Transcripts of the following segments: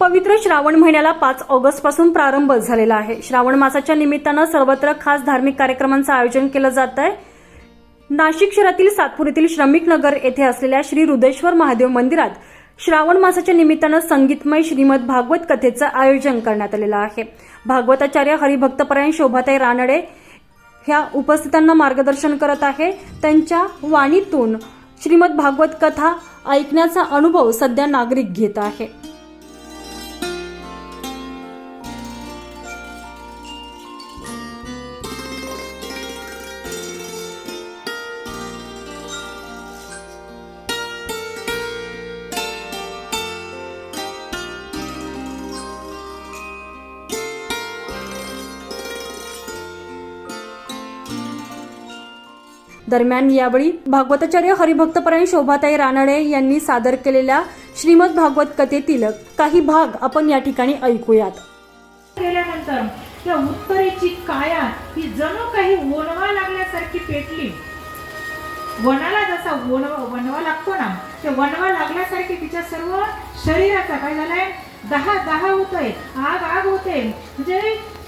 पवित्र श्रावण महिन्याला पाच ऑगस्टपासून प्रारंभ झालेला आहे. श्रावण मासाच्या निमित्तानं सर्वत्र खास धार्मिक कार्यक्रमांचं आयोजन केलं जात आहे नाशिक शहरातील सातपूर येथील श्रमिक नगर येथे असलेल्या श्री रुदेश्वर महादेव मंदिरात श्रावण मासाच्या निमित्तानं संगीतमय श्रीमद भागवत कथेचं आयोजन करण्यात आलेलं आहे. भागवताचार्य हरिभक्तपरायण शोभाताई रानडे ह्या उपस्थितांना मार्गदर्शन करत आहे. त्यांच्या वाणीतून श्रीमद भागवत कथा ऐकण्याचा अनुभव सध्या नागरिक घेत आहे. दरम्यान यावेळी भागवताचार्य हरिभक्तपरायण शोभाताई रानडे यांनी सादर केलेल्या श्रीमद भागवत कथेतील काही भाग आपण या ठिकाणी ऐकूयात. केल्यानंतर त्या उत्तरेची काया ही जणू काही वनवा लागल्यासारखी पेटली. वनाला जसा वनवा वनवा लागतो ना ते वनवा लागल्यासारखी तिच्या सर्व शरीराचा काय झालाय? दहा दहा होतोय आग आग होते. म्हणजे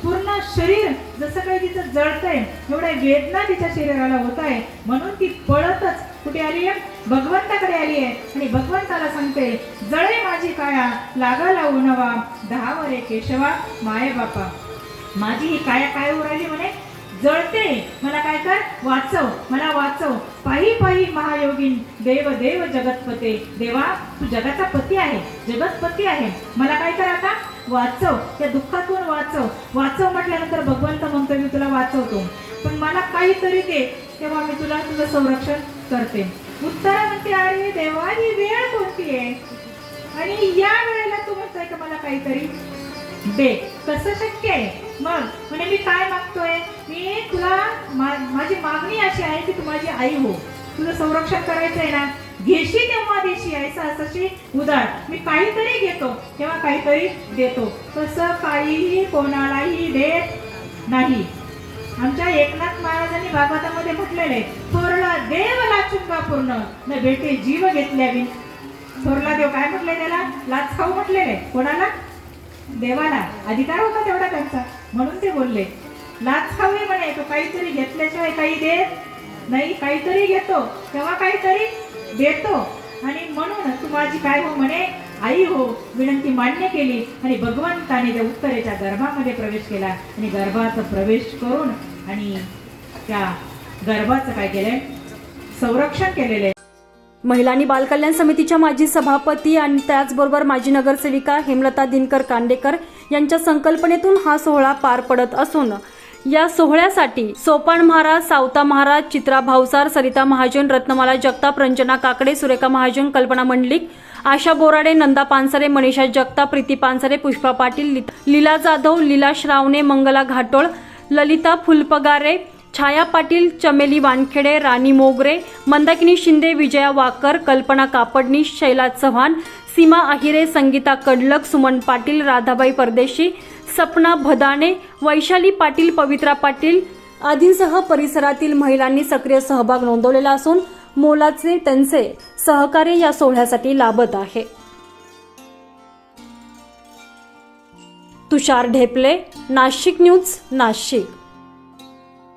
पूर्ण शरीर जसं काही तिचं जळतंय एवढ्या वेदना तिच्या शरीराला होत आहे. म्हणून ती पळतच. कुठे आली आहे? भगवंताकडे आली आहे. आणि भगवंताला सांगते जळे माझी काया लागाला उनवा दहा वरे केशवा माये बापा. माझी ही काया काय उडाली म्हणे? जळते. मला काय कर? वाचव. मला वाचव. पायी पायी महायोगीन देव देव जगतपते. देवा तू जगाचा पती आहे. जगतपती आहे. मला काय कर आता? वाचव त्या दुःखातून वाचव. वाचव म्हटल्यानंतर भगवंत म्हणतो मी तुला वाचवतो. पण मला काहीतरी दे तेव्हा मी तुला तुझं संरक्षण करते. उत्तरा म्हणते अरे देवा ही वेळ कोणती आहे? आणि या वेळेला तू म्हणतोय का मला काहीतरी दे. कसं शक्य आहे? मग म्हणजे मी काय मागतोय? मी तुला मा- माझी मागणी अशी आहे की तू माझी आई हो. तुझं संरक्षण करायचं आहे ना. घेशी तेव्हा देशी ऐसा असशी उदार मी काहीतरी घेतो तेव्हा काहीतरी देतो. तसं काहीही कोणालाही देत नाही. आमच्या एकनाथ महाराजांनी भागवतामध्ये म्हटलेले थोरला देव लाचुंगा पूर्ण न भेटे जीव घेतल्या बिन. थोरला देव काय म्हटलंय त्याला? लाच खाऊ म्हटलेले कोणाला? देवाला. अधिकार होता तेवढा त्यांचा. म्हणून ते बोलले लाच खावी म्हणे तो काहीतरी घेतल्याशिवाय काही देत नाही काहीतरी घेतो. तेव्हा काहीतरी देतो. आणि म्हणून तू माझी काय हो म्हणे? आई हो विनंती मान्य केली. आणि भगवंताने त्या उत्तरेच्या गर्भामध्ये प्रवेश केला आणि गर्भाचा प्रवेश करून आणि त्या गर्भाचं काय केलंय? संरक्षण केलेलं आहे महिला आणि बालकल्याण समितीच्या माजी सभापती आणि त्याचबरोबर माजी नगरसेविका हेमलता दिनकर कांडेकर यांच्या संकल्पनेतून हा सोहळा पार पडत असून या सोहळ्यासाठी सोपान महाराज सावता महाराज चित्रा भावसार सरिता महाजन रत्नमाला जगताप रंजना काकडे सुरेखा महाजन कल्पना मंडलिक आशा बोराडे नंदा पानसरे मनीषा जगताप प्रीती पानसरे पुष्पा पाटील लीला जाधव लीला श्रावणे मंगला घाटोळ ललिता फुलपगारे छाया पाटील चमेली वानखेडे राणी मोगरे मंदाकिनी शिंदे विजया वाकर कल्पना कापडनी शैला चव्हाण सीमा आहिरे संगीता कडलक सुमन पाटील राधाबाई परदेशी सपना भदाणे वैशाली पाटील पवित्रा पाटील आदींसह परिसरातील महिलांनी सक्रिय सहभाग नोंदवलेला असून मोलाचे त्यांचे सहकार्य या सोहळ्यासाठी लाभत आहे. तुषार ढेपले नाशिक न्यूज नाशिक.